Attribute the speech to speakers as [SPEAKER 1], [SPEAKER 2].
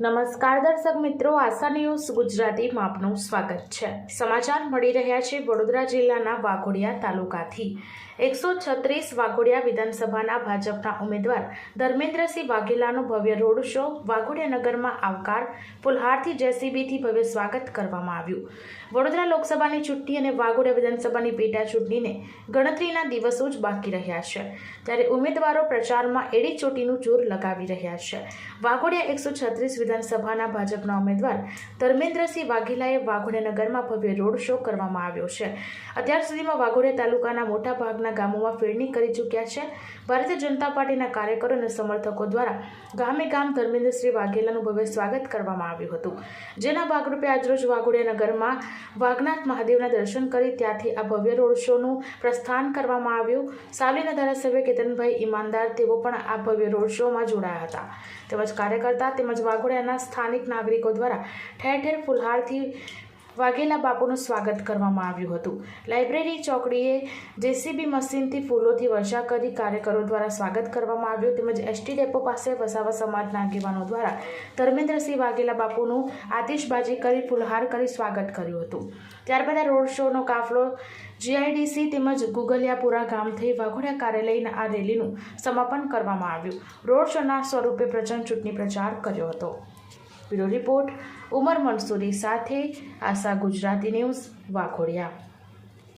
[SPEAKER 1] નમસ્કાર દર્શક મિત્રો, આશા ન્યૂઝ ગુજરાતીમાં આપનું સ્વાગત છે. સમાચાર મળી રહ્યા છે વડોદરા જિલ્લાના વાઘોડિયા તાલુકાથી. એકસો છત્રીસ વાઘોડિયા વિધાનસભાના ભાજપના ઉમેદવાર ધર્મેન્દ્રસિંહ વાઘેલાનો ભવ્ય રોડ શો વાઘોડિયા નગરમાં આવકાર ફુલહારથી જેસીબીથી ભવ્ય સ્વાગત કરવામાં આવ્યું. વડોદરા લોકસભાની ચૂંટણી અને વાઘોડિયા વિધાનસભાની પેટા ચૂંટણીને ગણતરીના દિવસો જ બાકી રહ્યા છે. ત્યારે ઉમેદવારો પ્રચારમાં એડી ચોટીનું જોર લગાવી રહ્યા છે. વાઘોડિયા એકસો છત્રીસ વિધાનસભાના ભાજપના ઉમેદવાર ધર્મેન્દ્રસિંહ વાઘેલાએ વાઘોડે નગરમાં ભવ્ય રોડ શો કરવામાં આવ્યો છે. અત્યાર સુધીમાં વાઘોડે તાલુકાના મોટા ભાગના ગામોમાં ફેરણી કરી ચૂક્યા છે. ભારતીય જનતા પાર્ટીના કાર્યકરો અને સમર્થકો દ્વારા ગામે ગામ ધર્મેન્દ્રસિંહ વાઘેલાનું ભવ્ય સ્વાગત કરવામાં આવ્યું હતું. જેના ભાગરૂપે આજરોજ વાઘોડિયા નગરમાં વાઘનાથ મહાદેવના દર્શન કરી ત્યાંથી આ ભવ્ય રોડ શોનું પ્રસ્થાન કરવામાં આવ્યું. સાવલીના ધારાસભ્ય કેતનભાઈ ઈમાનદાર તેઓ પણ આ ભવ્ય રોડ શોમાં જોડાયા હતા. તેમજ કાર્યકર્તા તેમજ વાઘોડિયાના સ્થાનિક નાગરિકો દ્વારા ઠેર ઠેર ફુલહારથી વાઘેલા બાપુનું સ્વાગત કરવામાં આવ્યું હતું. લાઇબ્રેરી ચોકડીએ જેસીબી મશીનથી ફૂલોથી વર્ષા કરી કાર્યકરો દ્વારા સ્વાગત કરવામાં આવ્યું. તેમજ એસટી ડેપો પાસે વસાવા સમાજના આગેવાનો દ્વારા ધર્મેન્દ્રસિંહ વાઘેલા બાપુનું આતિશબાજી કરી ફુલહાર કરી સ્વાગત કર્યું હતું. ત્યારબાદ આ રોડ શોનો કાફલો જીઆઈડીસી તેમજ ગુગલિયાપુરા ગામથી વાઘોડિયા કાર્યાલયના આ રેલીનું સમાપન કરવામાં આવ્યું. રોડ શોના સ્વરૂપે પ્રચંડ ચૂંટણી પ્રચાર કર્યો હતો. બ્યુરો રિપોર્ટ ઉમર મંસૂરી સાથે આશા ગુજરાતી ન્યૂઝ વાઘોડિયા.